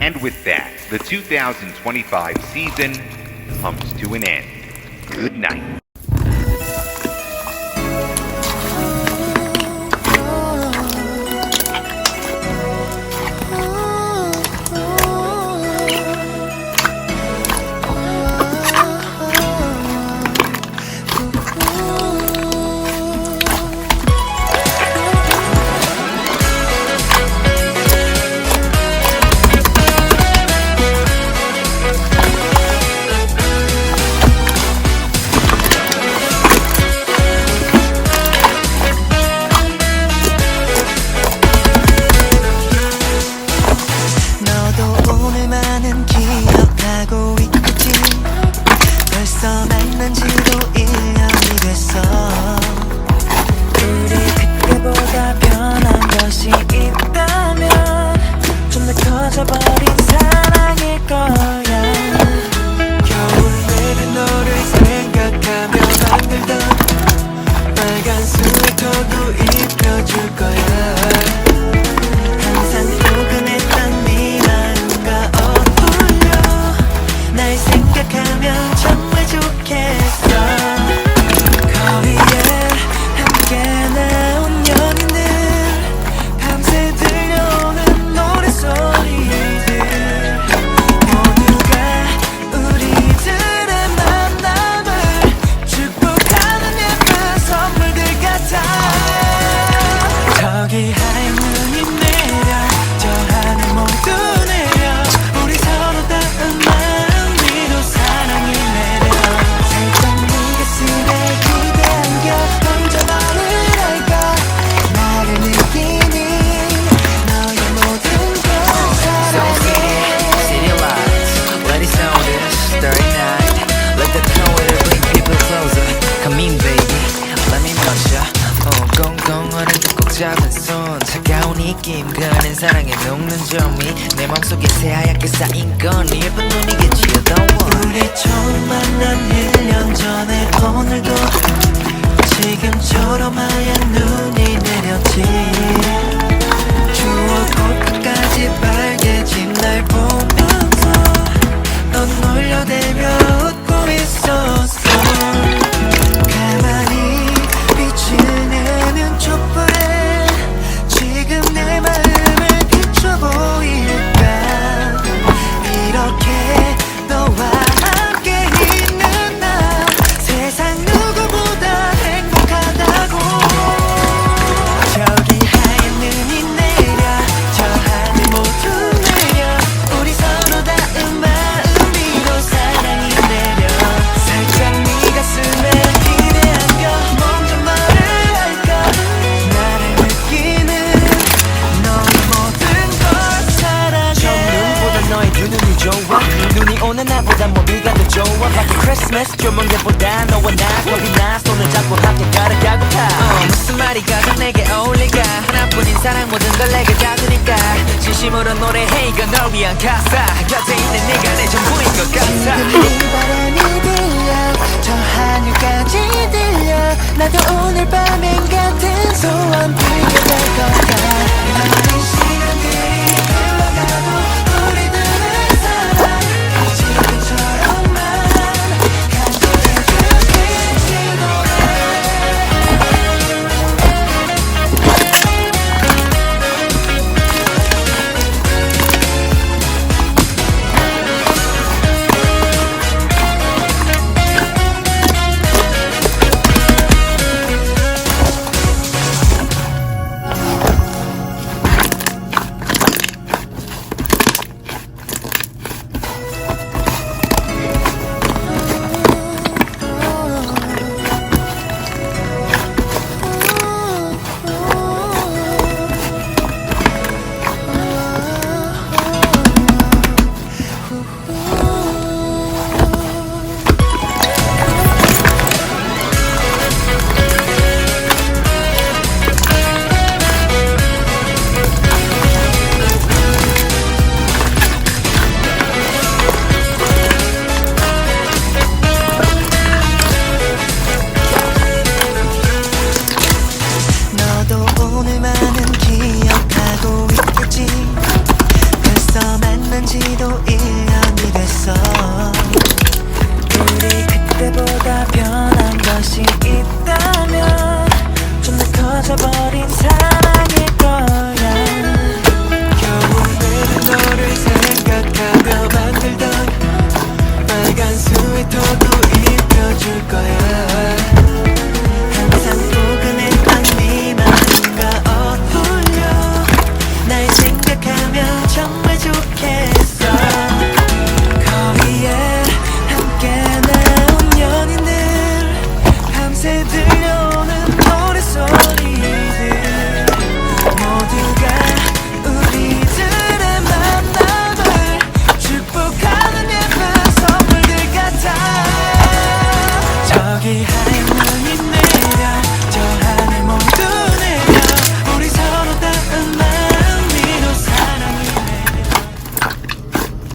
And with that, the 2025 season comes to an end. Good night. 느낌 그는 사랑에 녹는 점이 내 맘속에 새하얗게 쌓인 건 예쁜 눈이겠지 You don't 우리 처음 만난 1년 전에 오늘도 지금처럼 하얀 눈이 내렸지. 난 뭐니가 더 좋아. 밖에 크리스마스 교문계보다 너와 나 겁이 나 손을 잡고 함께 걸어가고 가 어, 무슨 말이 가장 내게 어울릴까? 하나뿐인 사랑 모든 걸 내게 다 주니까. 진심으로 노래해 이건 널 위한 가사. 곁에 있는 네가 내 전부인 것 같아. 그보다 변한 것이 있다면 좀 더 커져버린 사랑일 거야. 겨우내는 너를 생각하며 만들던 빨간 스웨터도 입혀줄 거야. say.